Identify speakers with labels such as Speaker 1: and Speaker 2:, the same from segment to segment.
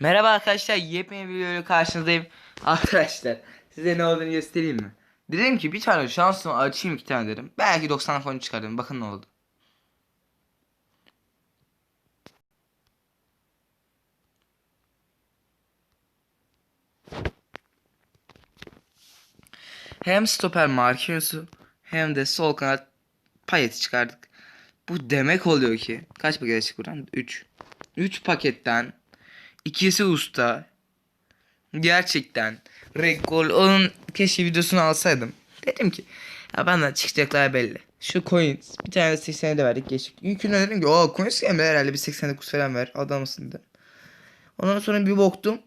Speaker 1: Merhaba arkadaşlar, yepyeni bir videoyla karşınızdayım. Arkadaşlar, size ne olduğunu göstereyim mi? Dedim ki bir tane şansımı açayım iki tane dedim. Belki 90 fon çıkardım. Bakın ne oldu. Hem stoper Marquinhos'u hem de sol kanat Payet'i çıkardık. Bu demek oluyor ki kaç paket çıktı buradan? 3. 3 paketten ikisi usta. Gerçekten Rekol onun keşke videosunu alsaydım. Dedim ki ya benden çıkacaklar belli. Şu coins bir tane 80'e de verdik geçtik. Yükünü dedim ki o coins gelme herhalde bir 89 falan ver adamısın dedim. Ondan sonra bir baktım.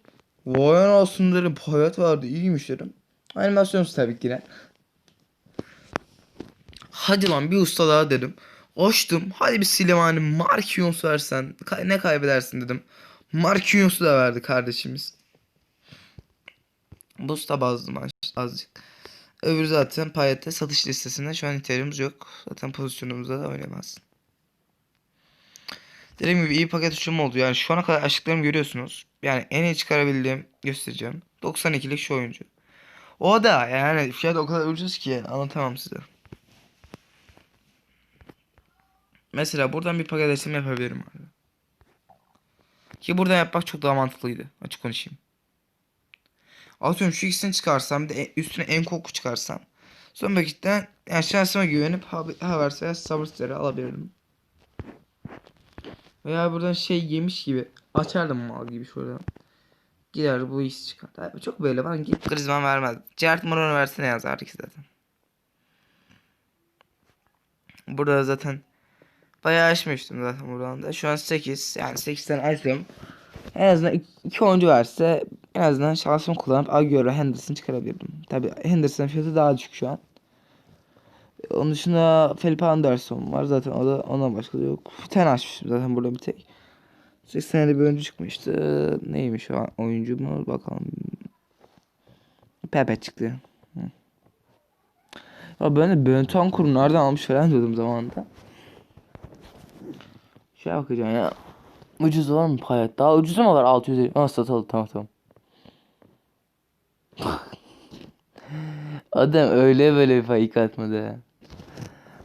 Speaker 1: Vay anasını dedim hayat vardı iyiymiş dedim. Animasyonsuz tabii ki. Hadi lan bir usta daha dedim. Açtım. Hadi bir Silimani Marquinhos versen. Ne kaybedersin dedim. Marquinhos'u da verdi kardeşimiz. Bu usta bazlı azıcık. Öbürü zaten Payet'te satış listesinde şu an ihtiyacımız yok. Zaten pozisyonumuzda da oynamaz. Dediğim gibi iyi paket uçumu oldu. Yani şu ana kadar açtıklarımı görüyorsunuz. Yani en iyi çıkarabildiğim göstereceğim. 92'lik şu oyuncu. O da yani fiyat o kadar ucuz ki anlatamam size. Mesela buradan bir paket resim yapabilirim abi. Ki buradan yapmak çok daha mantıklıydı. Açık konuşayım. Atıyorum şu ikisini çıkarsam de üstüne en koku çıkarsam. Son vakitte yani şansıma güvenip Havers veya Sabırstları alabilirdim. Veya buradan şey yemiş gibi açardım mal gibi şuradan. Gider bu iş çıkar. Çok böyle bana git Griezmann vermez. Gerard Moreno versene yazardı zaten. Burada zaten bayağı açmıştım zaten buradan da. Şu an 8 yani 8'den açtım. En azından 2 oyuncu verse en azından şansımı kullanıp Agüero Henderson çıkarabilirdim. Tabi Henderson'ın fiyatı daha düşük şu an. Onun dışında Felipe Anderson var zaten o da ondan başka da yok. Bir açmıştım zaten burada bir tek. 80'de bir oyuncu çıkmıştı. Neymiş o oyuncu mu bakalım. Pepe çıktı. Hı. Ya ben de Bentancur'u nereden almış falan diyordum zamanında. Şey bakacağım ya. Ucuz var mı payet? Daha ucuz mu var 650? Aa satalım tamam tamam. Adam öyle böyle fake atmadı.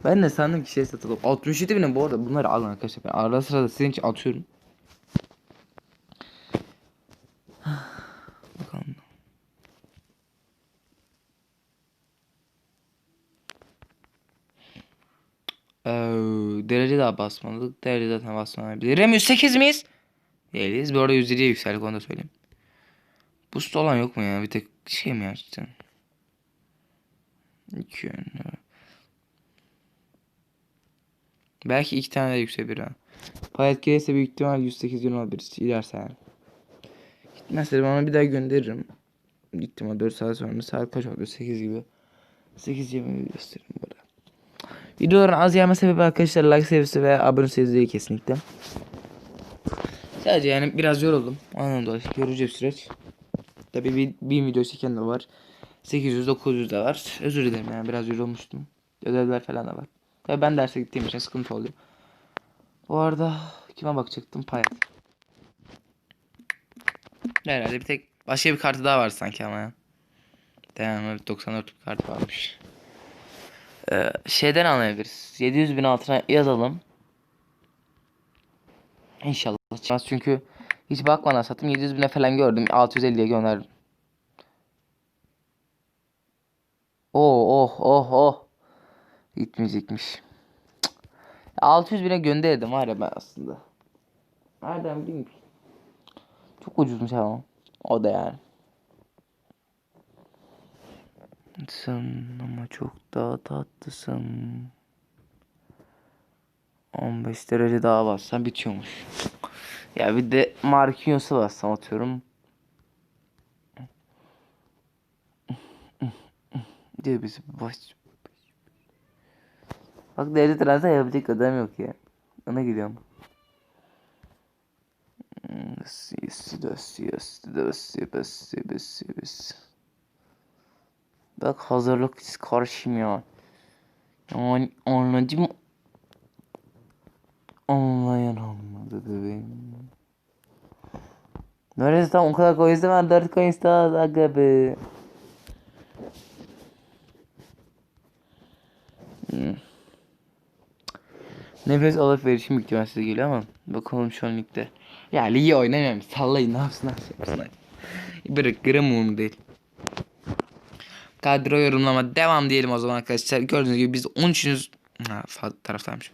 Speaker 1: Ben de sandım ki şey satalım. 67 bine bu arada bunları alın arkadaşlar. Ben arada sırada sizin için atıyorum. Bakalım. Ee, derece daha basmadık. Derece zaten basmadık. 108 miyiz? Değiliz. Bu arada 107'ye yükseldik onu da söyleyeyim. Boost olan yok mu ya? Bir tek şey mi ya cidden? İki yönlü. Belki iki tane de yükselebilir ha. Payet gelirse büyük ihtimal 108 yön olabilir. İlerse yani. Gitmezse de bana bir daha gönderirim. Gittim o 4 saat sonra. Saat kaç oldu? 8 gibi. 8 20 gösteririm burada. Videoların az gelme sebebi arkadaşlar like seviyesi ve abone sayısı kesinlikle. Sadece yani biraz yoruldum. Anladım yorucu bir süreç. Tabi bir, bir video çeken de var. 800 900 de var. Özür dilerim yani biraz yorulmuştum. Ödevler falan da var. Tabi ben derse gittiğim için sıkıntı oluyor. Bu arada kime bakacaktım? Payet. Herhalde bir tek başka bir kartı daha var sanki ama ya. Tamam evet 94 bir kart varmış. Ee, şeyden anlayabiliriz. 700 bin altına yazalım. İnşallah çıkmaz çünkü hiç bakmadan sattım 700 bine falan gördüm 650'ye gönderdim. Oh oh oh oh. Gitmeyecekmiş. Cık. 600 bine gönderdim var ya ben aslında. Nereden bileyim ki? Çok ucuzmuş ama. O da yani. Sen ama çok daha tatlısın. 15 derece daha bassam bitiyormuş. Ya bir de Marquinhos'a bassam atıyorum. Diyor bizi baş. Bak devlet transfer yapacak adam yok ya. Ona gidiyorum. Yes, yes, yes, yes, yes, yes, yes, yes. Bak hazırlık karşıyım ya. Yani anladım. Anlayan anladı bebeğim. Neredeyse tam o kadar coins var. 4 coins daha. Aga be. Hmm. Nefes alışverişim büyük ihtimalle size geliyor ama bakalım şu an ligde. Ya ligi oynamıyorum. Sallayın ne yapsın ne yapsın. Bırak gram umurumda değil. Kadro yorumlama devam diyelim o zaman arkadaşlar. Gördüğünüz gibi biz 13. Ha, taraftaymış.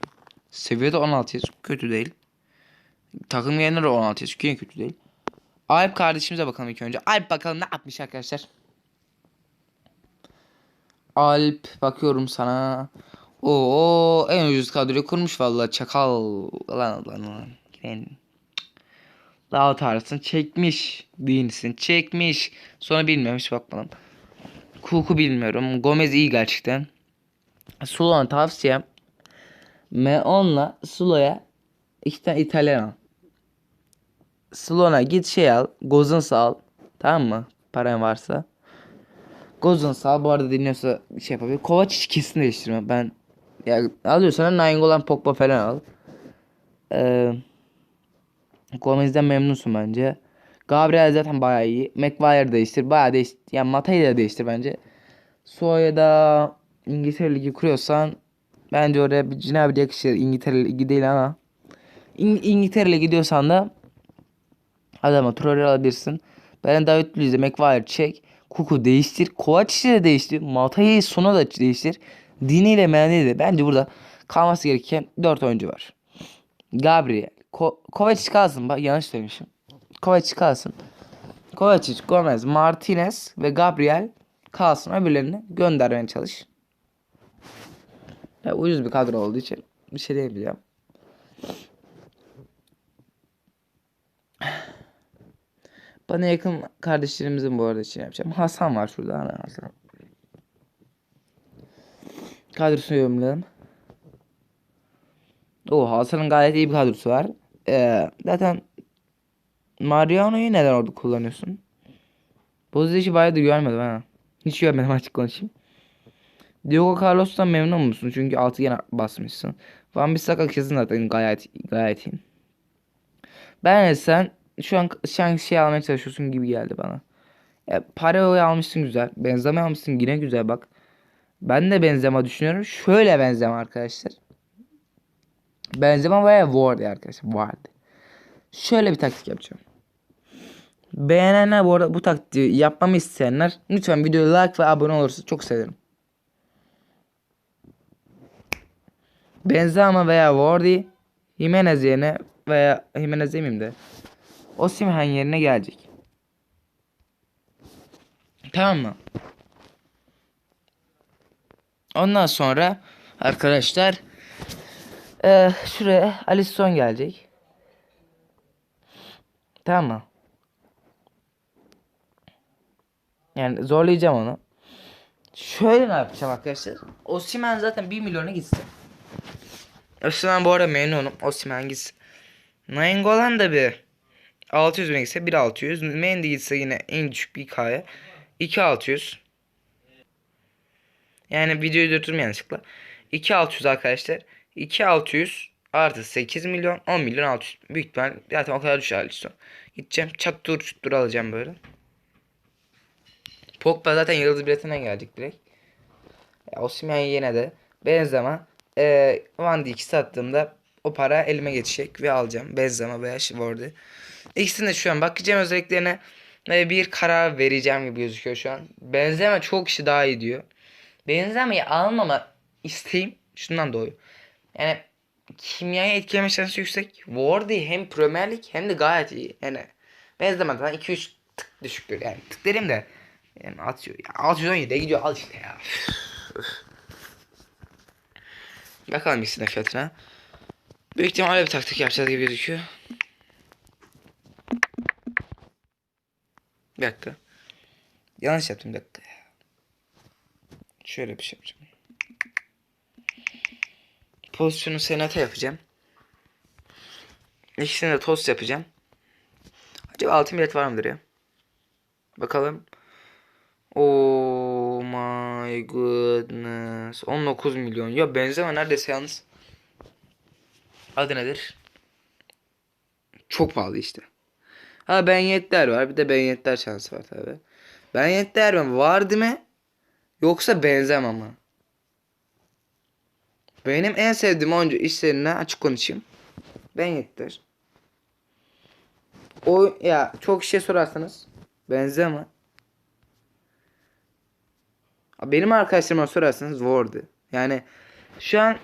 Speaker 1: Seviyede 16'yız. Kötü değil. Takım üyeleri 16'yız. Yine kötü değil. Alp kardeşimize bakalım ilk önce. Alp bakalım ne yapmış arkadaşlar. Alp bakıyorum sana. Oo en ucuz kadroyu kurmuş vallahi çakal. Lan lan lan. Yine- Daha tarzını çekmiş. Beans'in çekmiş. Sonra hiç bakmadım. Cook'u bilmiyorum. Gomez iyi gerçekten. Sulu'na tavsiyem. Meon'la Sulu'ya iki tane İtalyan al. Sulu'na git şey al. Gozens al. Tamam mı? Paran varsa. Gozens al. Bu arada dinliyorsa şey yapabilir. Kovacic kesin değiştirme. Ben ya alıyorsan Nainggolan Pogba falan al. Ee, Gomez'den memnunsun bence. Gabriel zaten bayağı iyi. Maguire değiştir. Bayağı değiştir. Yani Mata'yı da değiştir bence. Suoya'da İngiltere Ligi kuruyorsan bence oraya bir Cenab-ı yakışır. İngiltere Ligi değil ama. İng- İngiltere Ligi diyorsan da adama Traore alabilirsin. Ben David Luiz'e Maguire çek. Kuku değiştir. Kovacic'i de değiştir. Mata'yı sona da değiştir. Dini ile Mendy'yi de. Bence burada kalması gereken 4 oyuncu var. Gabriel. Ko Kovacic kalsın. Bak yanlış söylemişim. Kovacic kalsın. Kovacic, Gomez, Martinez ve Gabriel kalsın. Öbürlerini göndermeye çalış. Ya, ucuz bir kadro olduğu için bir şey diyebiliyorum. Bana yakın kardeşlerimizin bu arada için yapacağım. Hasan var şurada. Hani Hasan. Kadrosunu yorumlayalım. O Hasan'ın gayet iyi bir kadrosu var. Ee, zaten Mariano'yu neden orada kullanıyorsun? Bozic'i bayağı da görmedim ha. Hiç görmedim açık konuşayım. Diogo Carlos'tan memnun musun? Çünkü altı gene basmışsın. Van Bissaka kesin zaten gayet gayet iyi. Ben sen şu an şu an şey almaya çalışıyorsun gibi geldi bana. Ya, Pareo'yu almışsın güzel. Benzema almışsın yine güzel bak. Ben de Benzema düşünüyorum. Şöyle Benzema arkadaşlar. Benzema veya Ward arkadaşlar. Ward. Şöyle bir taktik yapacağım. Beğenenler bu arada bu taktiği yapmamı isteyenler lütfen videoya like ve abone olursa çok sevinirim. Benzema veya Wardy Jimenez yerine veya Jimenez demeyeyim de Osimhen yerine gelecek. Tamam mı? Ondan sonra arkadaşlar eee şuraya Alisson gelecek. Tamam mı? Yani zorlayacağım onu. Şöyle ne yapacağım arkadaşlar? Osimhen zaten 1 milyona gitsin. Osimhen bu arada memnunum. Osimhen gitsin. Nainggolan da bir 600 bin gitse 1600. Mendy gitse yine en düşük bir hikaye. 2600. Yani videoyu durdurmayın yanlışlıkla. 2600 arkadaşlar. 2600 artı 8 milyon 10 milyon 600. Büyük ihtimal zaten o kadar düşer. Gideceğim çat dur çut dur alacağım böyle. Pogba zaten yıldız biletinden gelecek direkt. Ya, Osimhen yine de Benzema e, Van Dijk'i sattığımda o para elime geçecek ve alacağım. Benzema veya Wardy. İkisini de şu an bakacağım özelliklerine ve bir karar vereceğim gibi gözüküyor şu an. Benzema çok kişi daha iyi diyor. Benzema'yı almama isteğim şundan doğuyor. Yani kimyaya etkileme şansı yüksek. Wardy hem Premier Lig hem de gayet iyi. Yani Benzema'dan 2-3 tık düşüktür. Yani tık derim de yani atıyor. Ya 617'ye gidiyor al işte ya. Bakalım ikisinin fiyatına. Büyük ihtimalle bir taktik yapacağız gibi gözüküyor. Bir dakika. Yanlış yaptım bir dakika. Şöyle bir şey yapacağım. Pozisyonu senata yapacağım. İkisini de tost yapacağım. Acaba altın bilet var mıdır ya? Bakalım. Oh my goodness. 19 milyon. Ya Benzema neredeyse yalnız. Adı nedir? Çok pahalı işte. Ha Ben Yedder var. Bir de Ben Yedder şansı var tabi. Ben Yedder mi? Var değil mi? Yoksa benzemem mi? Benim en sevdiğim oyuncu işlerine açık konuşayım. Ben Yedder. O ya çok şey sorarsanız benzeme. Benim arkadaşlarıma sorarsanız Ward'ı. Yani şu an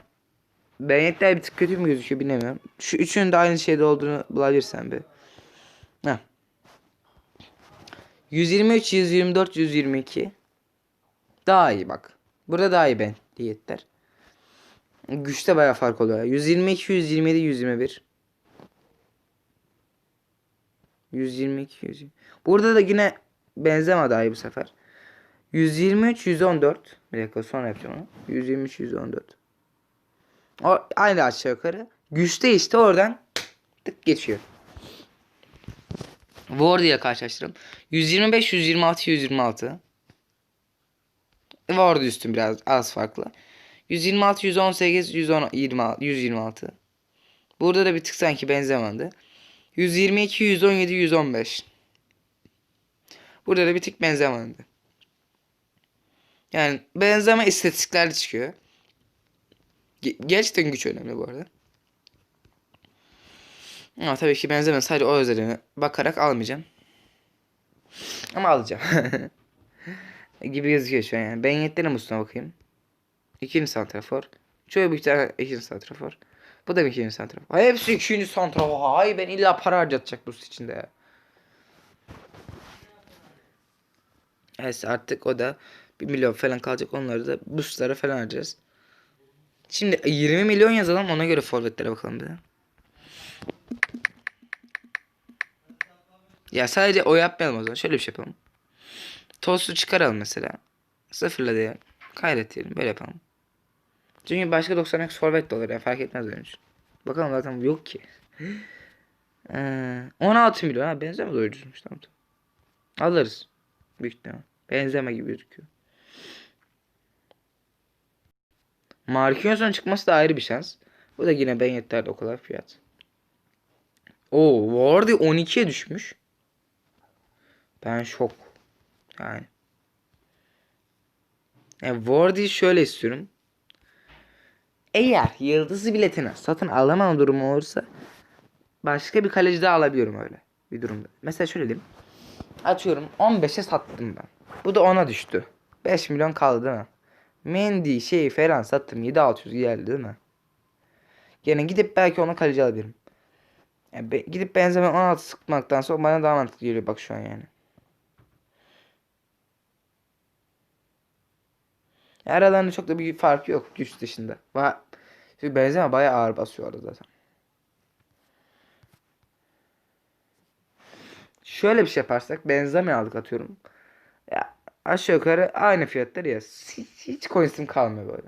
Speaker 1: Benyetler bir tık kötü mü gözüküyor bilemiyorum. Şu üçünün de aynı şeyde olduğunu bulabilirsen bir. Heh. 123, 124, 122. Daha iyi bak. Burada daha iyi ben diyetler. Güçte bayağı fark oluyor. 122, 127, 121. 122, 120. Burada da yine benzeme daha iyi bu sefer. 123, 114. Bir dakika sonra yapacağım onu. 123, 114. O aynı aşağı yukarı. Güçte işte oradan tık geçiyor. Ward ile karşılaştıralım. 125, 126, 126. Ward üstün biraz az farklı. 126, 118, 110, 26, 126. Burada da bir tık sanki benzemedi. 122, 117, 115. Burada da bir tık benzemedi. Yani benzeme istatistiklerde çıkıyor. Ge- Gerçekten güç önemli bu arada. Ama tabii ki benzeme sadece o özelliğine bakarak almayacağım. Ama alacağım. gibi gözüküyor şu an yani. Ben yetlerim üstüne bakayım. İkinci santrafor. Şöyle bir tane ikinci santrafor. Bu da bir ikinci santrafor. Hepsi ikinci santrafor. Hay ben illa para harcatacak bu içinde ya. Evet artık o da 1 milyon falan kalacak onları da boostlara falan harcayacağız. Şimdi 20 milyon yazalım ona göre forvetlere bakalım bir de. Ya sadece o yapmayalım o zaman. Şöyle bir şey yapalım. Tostu çıkaralım mesela. Sıfırla diyelim. Kaydet diyelim. Böyle yapalım. Çünkü başka 90 forvet de olur ya. Fark etmez benim. Bakalım zaten yok ki. Ee, 16 milyon. Ha benzeme de ucuzmuş. Tamam tamam. Alırız. Büyük ihtimal. Benzeme gibi gözüküyor. Marquinhos'un çıkması da ayrı bir şans. Bu da yine ben yeterli o kadar fiyat. Oo, Wardy 12'ye düşmüş. Ben şok. Yani. Yani Wardy şöyle istiyorum. Eğer yıldızı biletine satın alamam durumu olursa başka bir kaleci daha alabiliyorum öyle bir durumda. Mesela şöyle diyeyim. Atıyorum 15'e sattım ben. Bu da 10'a düştü. 5 milyon kaldı değil mi? Mendy şeyi falan sattım 7600 geldi değil mi? Gene gidip belki ona kaleci alabilirim. Yani be- gidip benzeme 16 sıkmaktan sonra bana daha mantıklı geliyor bak şu an yani. Aralarında çok da bir fark yok güç dışında. Va Çünkü benzeme bayağı ağır basıyor orada zaten. Şöyle bir şey yaparsak benzeme aldık atıyorum. Ya aşağı yukarı aynı fiyatlar ya. Hiç, hiç coins'im kalmıyor böyle.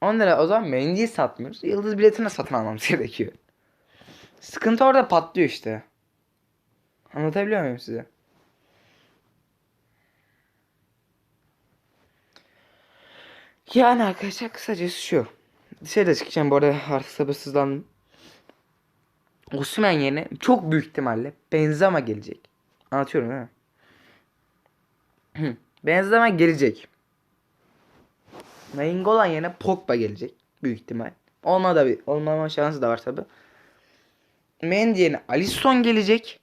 Speaker 1: 10 lira o zaman Mendy'yi satmıyoruz. Yıldız biletini satın almamız gerekiyor. Sıkıntı orada patlıyor işte. Anlatabiliyor muyum size? Yani arkadaşlar kısacası şu. Dışarıda çıkacağım bu arada artık sabırsızlandım. Osman yerine çok büyük ihtimalle Benzema gelecek. Anlatıyorum değil mi? Benzema gelecek. Nainggolan yerine Pogba gelecek. Büyük ihtimal. Olma da bir, olmama şansı da var tabi. Mendy yerine Alisson gelecek.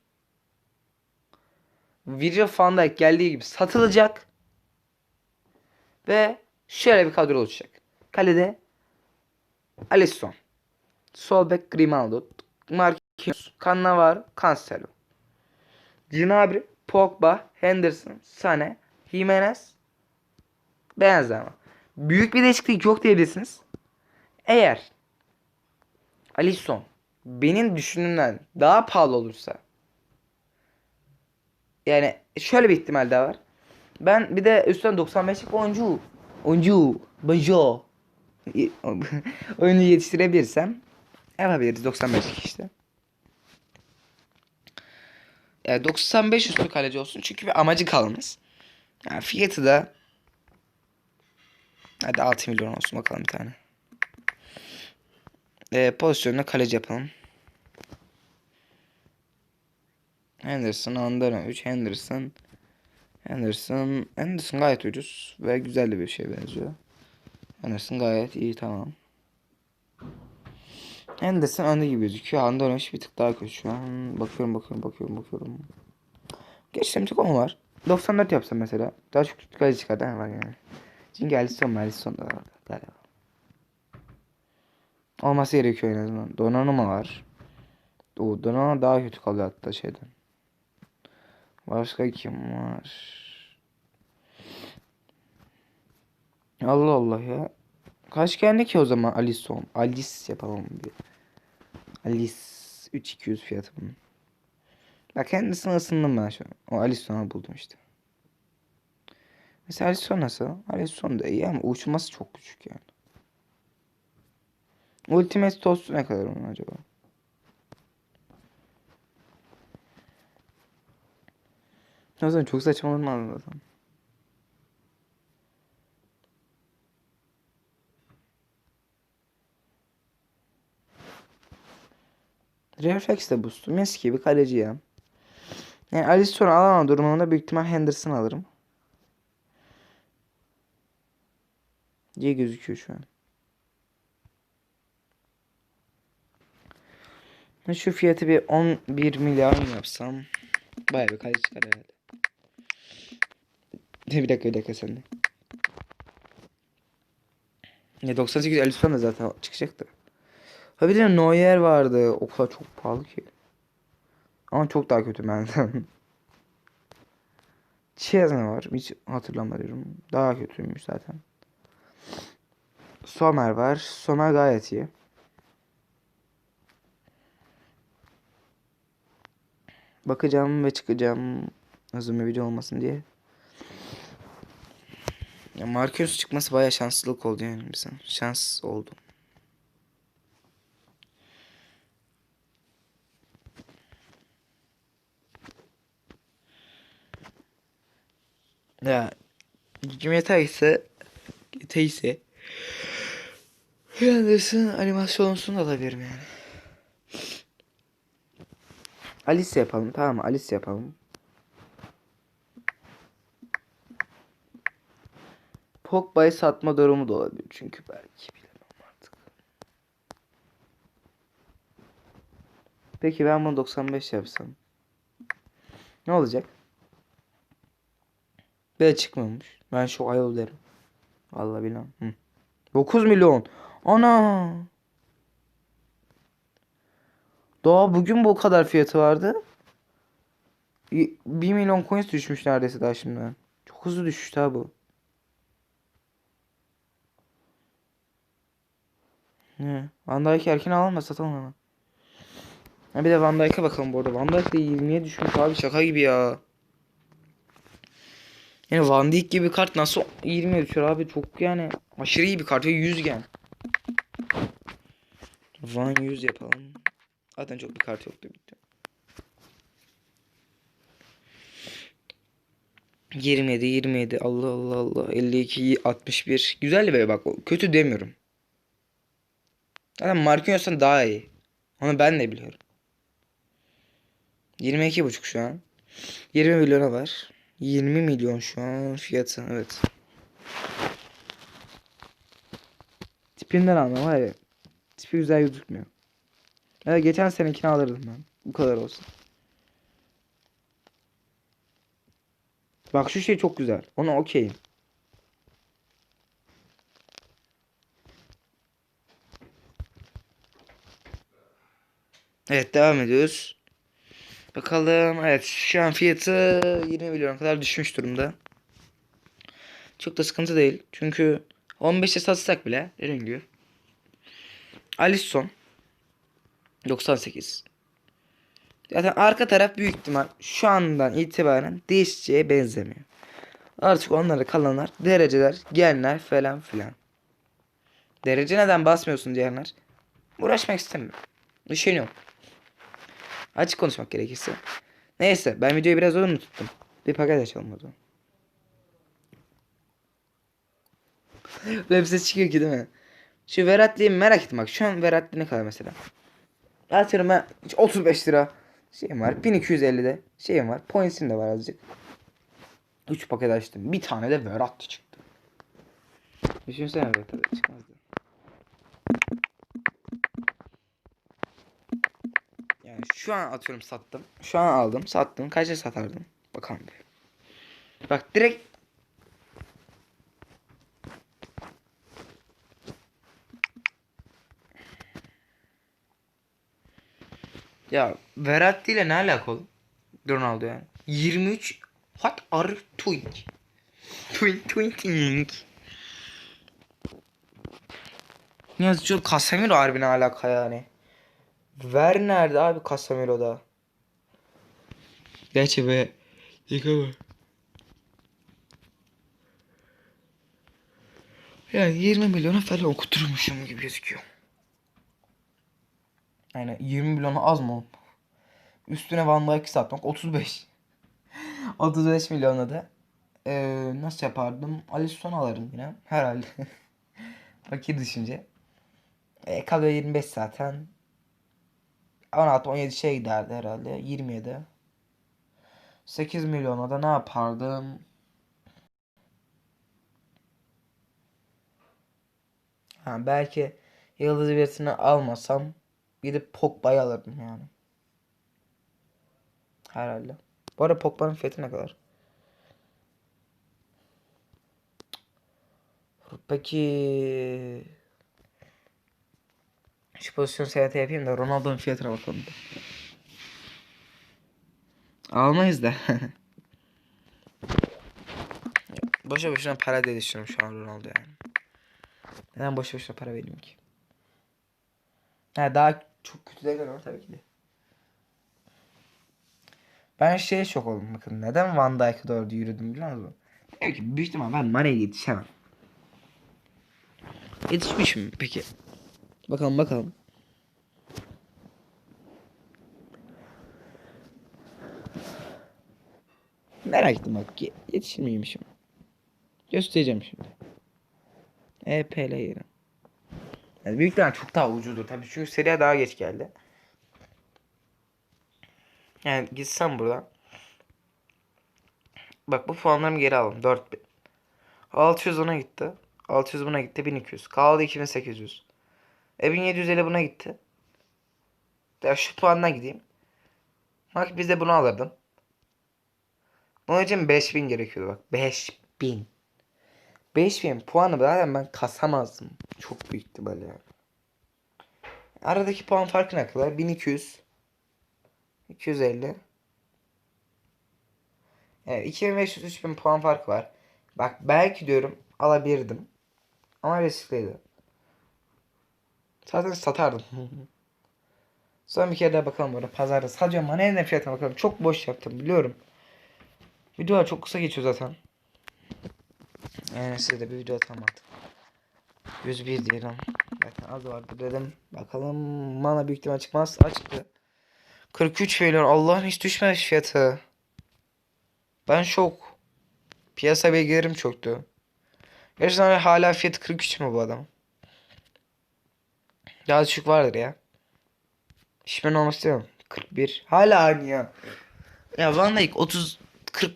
Speaker 1: Virgil van Dijk geldiği gibi satılacak. Ve şöyle bir kadro olacak. Kalede Alisson. Sol bek Grimaldo. Marquinhos. Cannavaro. Cancelo. Gnabry. Pogba. Henderson. Sane. Jimenez. Benzema. Büyük bir değişiklik yok diyebilirsiniz. Eğer Alisson benim düşündüğümden daha pahalı olursa yani şöyle bir ihtimal daha var. Ben bir de üstten 95'lik oyuncu oyuncu Bajo oyunu yetiştirebilirsem yapabiliriz 95'lik işte. Yani 95 üstü kaleci olsun çünkü bir amacı kalmaz. Yani fiyatı da hadi 6 milyon olsun bakalım bir tane. Ee, pozisyonuna kaleci yapalım. Henderson, Andana 3, Henderson. Henderson, Henderson gayet ucuz ve güzel bir şey benziyor. Henderson gayet iyi tamam. Henderson önde gibi gözüküyor. Andanovic bir tık daha kötü şu an. Bakıyorum bakıyorum bakıyorum bakıyorum. Geçtim çok ama var. 94 yapsam mesela. Daha çok kaleci çıkardı. Ha, var yani. Çünkü Alisson? Alisson da vardı. Galiba. Olması gerekiyor en azından. Donnarumma var. O Donnarumma daha kötü kalıyor hatta şeyden. Başka kim var? Allah Allah ya. Kaç geldi ki o zaman Alisson? Alice yapalım bir. Alice 3200 fiyatı bunun. Bak kendisine ısındım ben şu an. O Alisson'u buldum işte. Mesela Alisson nasıl? Alisson da iyi ama uçması çok küçük yani. Ultimate Toast'u ne kadar onun acaba? O zaman çok saçmaladım anladım. Reflex de boost'u. Mes gibi kaleci ya. Yani Alisson'u alamam durumunda büyük ihtimal Henderson alırım. diye gözüküyor şu an. Şu fiyatı bir 11 milyar mı yapsam? Bayağı bir kaleci çıkar herhalde. bir dakika bir dakika sen de. Ya 98 Alisson da zaten çıkacaktı. Ha bir de Neuer vardı. O kadar çok pahalı ki. Ama çok daha kötü benden. Chesney var. Hiç hatırlamıyorum. Daha kötüymüş zaten. Somer var. Somer gayet iyi. Bakacağım ve çıkacağım. Uzun bir video olmasın diye. Ya Marquinhos çıkması bayağı şanslılık oldu yani bize. Şans oldu. Ya gücüm yeterse yeterse Henderson animasyonlusunu da alabilirim yani. Alice yapalım tamam mı? Alice yapalım. Pogba'yı satma durumu da olabilir çünkü belki bilemem artık. Peki ben bunu 95 yapsam. Ne olacak? Böyle çıkmamış. Ben şu ayol derim. Vallahi bilmem. Hı. 9 milyon. Ana. Daha bugün bu kadar fiyatı vardı. 1 milyon coins düşmüş neredeyse daha şimdi. Çok hızlı düşüştü ha bu. Ne? Van Dijk erken alalım da satalım hemen. Ha bir de Van Dijk'a bakalım bu arada. Van Dijk de 20'ye düşmüş abi şaka gibi ya. Yani Van Dijk gibi kart nasıl 20'ye düşüyor abi çok yani aşırı iyi bir kart ve 100 gen. Van 100 yapalım. Zaten çok bir kart yoktu bitti. 27 27 Allah Allah Allah 52 61 güzel be bak kötü demiyorum. Zaten Marquinhos'tan daha iyi. Onu ben de biliyorum. 22 buçuk şu an. 20 milyona var. 20 milyon şu an fiyatı evet. Tipinden anlam var ya. Tipi güzel gözükmüyor. Ya geçen senekini alırdım ben. Bu kadar olsun. Bak şu şey çok güzel. Ona okeyim. Evet devam ediyoruz. Bakalım evet şu an fiyatı 20 milyon kadar düşmüş durumda. Çok da sıkıntı değil. Çünkü 15'e satsak bile dediğim gibi. Alisson 98. Zaten arka taraf büyük ihtimal şu andan itibaren değişeceğe benzemiyor. Artık onlara kalanlar dereceler, genler falan filan. Derece neden basmıyorsun diyenler uğraşmak istemiyorum. Düşünüyorum. Açık konuşmak gerekirse. Neyse ben videoyu biraz uzun tuttum. Bir paket açalım o. Web ses çıkıyor ki değil mi? Şu Veratli'yi merak ettim bak. Şu an Veratli ne kadar mesela? Atıyorum ben 35 lira. Şeyim var. 1250'de şeyim var. Points'im de var azıcık. 3 paket açtım. Bir tane de Verratti çıktı. Düşünsene Verratti çıkmazdı. Yani şu an atıyorum sattım. Şu an aldım sattım. Kaça satardım? Bakalım bir. Bak direkt Ya Verratti ile ne alakalı? Ronaldo yani. 23 What are doing? Doing doing Niyazi çok Casemiro harbi ne alaka yani? Ver nerede abi Casemiro'da? Gerçi be. Yıkama. Yani 20 milyona falan okuturmuşum gibi gözüküyor. Yani 20 milyona az mı? Üstüne Van Dijk'i satmak 35. 35 milyona da eee, nasıl yapardım? Alisson alırım yine herhalde. Fakir düşünce. E, kalıyor 25 zaten. 16-17 şey giderdi herhalde. 27. 8 milyona da ne yapardım? Ha, belki Yıldız birisini almasam gidip Pogba'yı alırdım yani. Herhalde. Bu arada Pogba'nın fiyatı ne kadar? Peki şu pozisyon seyahati yapayım da Ronaldo'nun fiyatına bakalım. Almayız da. boşa boşuna para diye düşünüyorum şu an Ronaldo yani. Neden boşa boşuna para vereyim ki? Ha daha çok kötülerden var tabii ki de. Ben şeye şok oldum bakın. Neden Van Dijk'a doğru yürüdüm biliyor musun? Büyük ihtimal ben Mane'ye yetişemem. Yetişmiş mi peki? Bakalım bakalım. Merak ettim bak. ye- Yetişir miymişim? Göstereceğim şimdi. EPL yeri. Yani büyük ihtimal çok daha ucuzdur tabii çünkü seriye daha geç geldi. Yani gitsem buradan. Bak bu puanlarımı geri alalım. 4000. 600 ona gitti. 600 buna gitti. 1200. Kaldı 2800. E 1750 buna gitti. Ya şu puandan gideyim. Bak biz de bunu alırdım. Bunun için 5000 gerekiyordu bak. 5000. 5000 puanı zaten ben kasamazdım. Çok büyük ihtimalle yani. Aradaki puan farkı ne kadar? 1200. 250. Evet 2500-3000 puan fark var. Bak belki diyorum alabilirdim. Ama riskliydi. Zaten satardım. Son bir kere daha bakalım burada pazarda. Sadece Mane'nin ne fiyatına bakalım. Çok boş yaptım biliyorum. Videolar çok kısa geçiyor zaten. Yani size de bir video atalım artık. 101 diyelim. Zaten az vardı dedim. Bakalım bana büyük ihtimal çıkmaz. Açtı. 43 milyon. Allah'ın hiç düşmemiş fiyatı. Ben şok. Piyasa bilgilerim çoktu. Gerçekten hala fiyatı 43 mü bu adam? Daha düşük vardır ya. Şişmen olmak istiyorum. 41. Hala aynı ya. Ya Van Dijk 30 40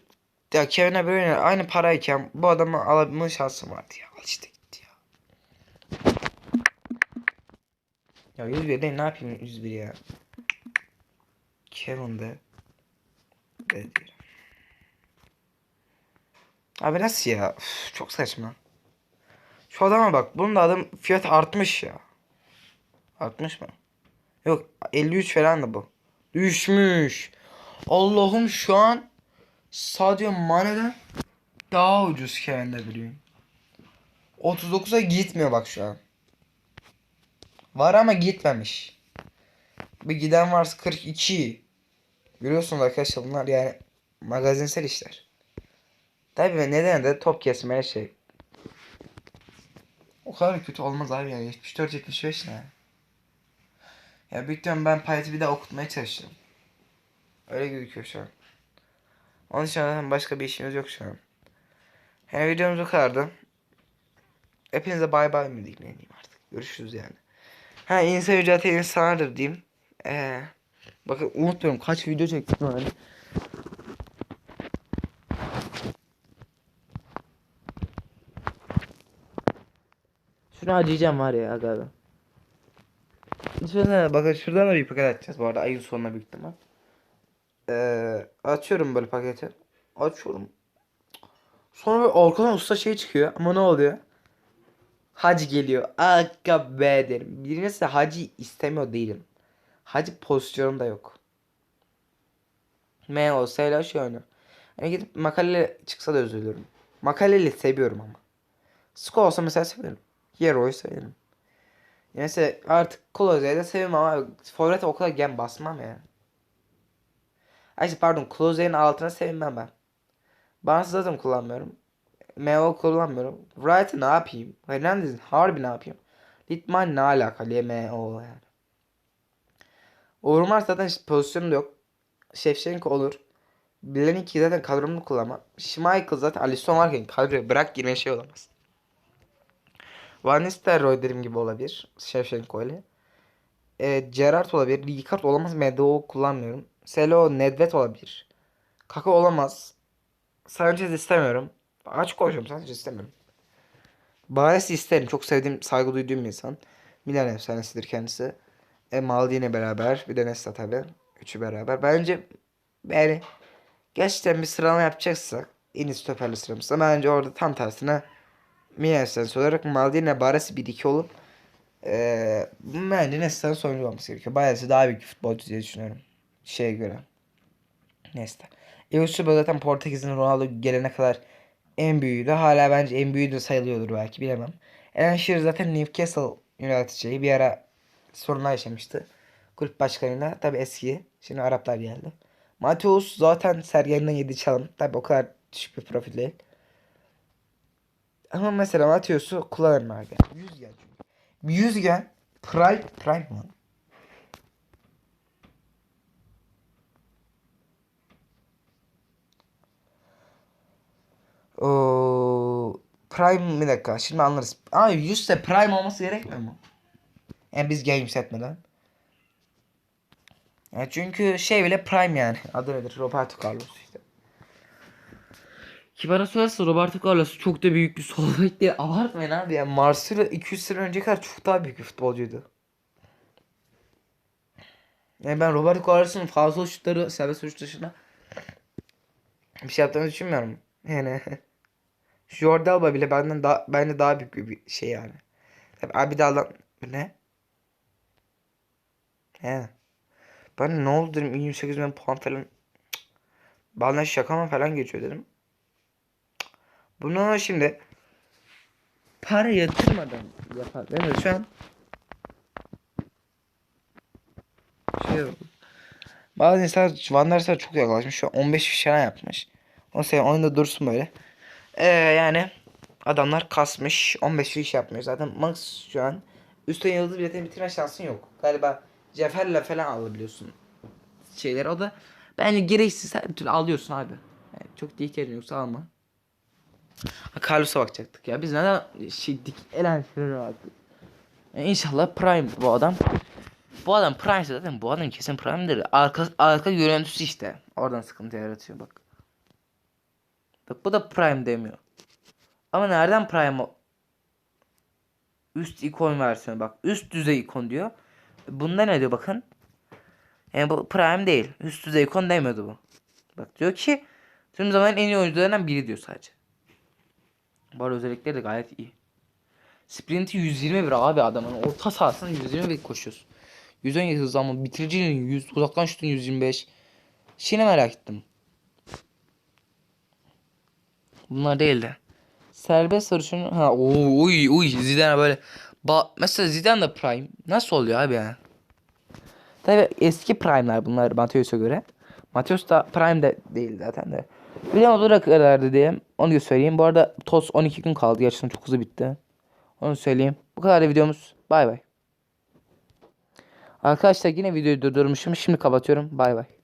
Speaker 1: ya Kevin De Bruyne aynı parayken bu adamı alabilme şansım vardı ya. Al işte gitti ya. Ya 101 değil ne yapayım 101 ya. Kevin de. De diyelim. Abi nasıl ya? Üf, çok saçma. Şu adama bak. Bunun da adam fiyat artmış ya. Artmış mı? Yok 53 falan da bu. Düşmüş. Allah'ım şu an Sadio Mane'den daha ucuz Kevin De Bruyne. 39'a gitmiyor bak şu an. Var ama gitmemiş. Bir giden varsa 42. Görüyorsunuz arkadaşlar bunlar yani magazinsel işler. Tabii neden de top kesmeye şey. O kadar kötü olmaz abi yani 74 75 ne? Ya büyük ben Payet'i bir daha okutmaya çalışacağım. Öyle gözüküyor şu an. Onun için zaten başka bir işimiz yok şu an. Yani videomuz bu kadardı. Hepinize bay bay mı diyeyim artık. Görüşürüz yani. Ha insan ücreti insanlardır diyeyim. Ee, Bakın unutmuyorum kaç video çektim hani. Şunu acıyacağım var ya galiba. Şuradan, bakın şuradan da bir paket açacağız bu arada ayın sonuna büyük ihtimal. Ee, açıyorum böyle paketi. Açıyorum. Sonra böyle arkadan usta şey çıkıyor ama ne oluyor? Hacı geliyor. Aga be derim. Birincisi hacı istemiyor değilim. Hacı pozisyonum da yok. M olsayla şey oynuyor. Yani gidip makale çıksa da dilerim. Makaleli seviyorum ama. Sko olsa mesela severim. Hero'yu severim. Mesela artık Close'yi de seviyorum ama Forvet'e o kadar gem basmam yani. Ay pardon Close'nin altına sevinmem ben. Barnes'ı zaten kullanmıyorum. MO kullanmıyorum. Wright'ı ne yapayım? Hernandez'in harbi ne yapayım? Litman ne alakalı MO yani. Overmars zaten pozisyonu yok. Shevchenko olur. Bilenik zaten kadromunu kullanma. Schmeichel zaten Alisson varken kadroya bırak girmeye şey olamaz. Van Nistelrooy dediğim gibi olabilir. Shevchenko ile. E, Gerrard olabilir. Rijkaard olamaz. Medo kullanmıyorum. Selo Nedved olabilir. Kaka olamaz. Sanchez istemiyorum. Açık konuşuyorum Sanchez istemiyorum. Baez isterim. Çok sevdiğim, saygı duyduğum bir insan. Milan efsanesidir kendisi. E, Maldini beraber. Bir de Nesta tabi. Üçü beraber. Bence yani gerçekten bir sıralama yapacaksak en iyi stoperli sıramızda bence orada tam tersine Milan efsanesi olarak Maldini Baez 1-2 olup e, bence Nesta'nın sonucu olması gerekiyor. Baez'i daha büyük futbolcu diye düşünüyorum. Şeye göre. Nesta. Eusebio zaten Portekiz'in Ronaldo gelene kadar en büyüğüydü. Hala bence en büyüğü de sayılıyordur belki bilemem. Alan Shearer zaten Newcastle yöneticiyi bir ara sorunlar yaşamıştı. Kulüp başkanıyla tabi eski. Şimdi Araplar geldi. Mateus zaten Sergen'den yedi çalım. Tabi o kadar düşük bir profil değil. Ama mesela Mateus'u kullanırım abi. Yüzgen çünkü. Yüzgen Prime Prime mı? Oo, Prime bir dakika şimdi anlarız. Ama 100 de Prime olması gerekmiyor mu? Yani biz game setmeden. Ya çünkü şey bile Prime yani. Adı nedir? Roberto Carlos işte. Ki bana sorarsa Roberto Carlos çok da büyük bir sol bek değil. Abartmayın abi ya. Marcelo 200 sene önce kadar çok daha büyük bir futbolcuydu. Yani ben Roberto Carlos'un fazla şutları serbest vuruş dışında bir şey yaptığını düşünmüyorum. Yani Jordi Alba bile benden daha bence daha büyük bir şey yani. Tabii abi dağlan ne? He. Ben ne oldu dedim 28 bin puan falan. Bana şaka mı falan geçiyor dedim. Bunu şimdi para yatırmadan yapar. Mi? Şu an şey. Bazı insanlar Van der Sar çok yaklaşmış. Şu an 15 fiş falan yapmış. O sene oyunda dursun böyle. Ee, yani adamlar kasmış. 15 fiş yapmıyor. Zaten Max şu an üstte yıldız biletini bitirme şansın yok. Galiba Cefer'le falan alabiliyorsun şeyleri. O da bence gereksiz türlü alıyorsun abi. Yani çok ihtiyacın yoksa alma. Carlos'a bakacaktık ya. Biz neden şeydik? Elen baktık. Yani inşallah Prime bu adam. Bu adam Prime zaten bu adam kesin Prime'dir. Arka, arka görüntüsü işte. Oradan sıkıntı yaratıyor bak. Bak bu da Prime demiyor. Ama nereden Prime? Üst ikon versiyonu bak. Üst düzey ikon diyor. Bunda ne diyor bakın. Yani bu Prime değil. Üst düzey ikon demiyordu bu. Bak diyor ki tüm zamanın en iyi oyuncularından biri diyor sadece. Arada özellikleri de gayet iyi. Sprinti 121 abi adamın. Orta sahasına 121 koşuyorsun. 117 hızlanma. Bitiricinin 100. Uzaktan şutun 125. Şimdi merak ettim. Bunlar değil de. Serbest vuruşun ha oy uy uy Zidane böyle ba mesela Zidane da prime nasıl oluyor abi ya? Tabi eski prime'ler bunlar Mateus'a göre. Mateus da prime de değil zaten de. Biliyorum olarak kadardı diye onu da söyleyeyim. Bu arada TOS 12 gün kaldı. Gerçekten çok hızlı bitti. Onu söyleyeyim. Bu kadar da videomuz. Bay bay. Arkadaşlar yine videoyu durdurmuşum. Şimdi kapatıyorum. Bay bay.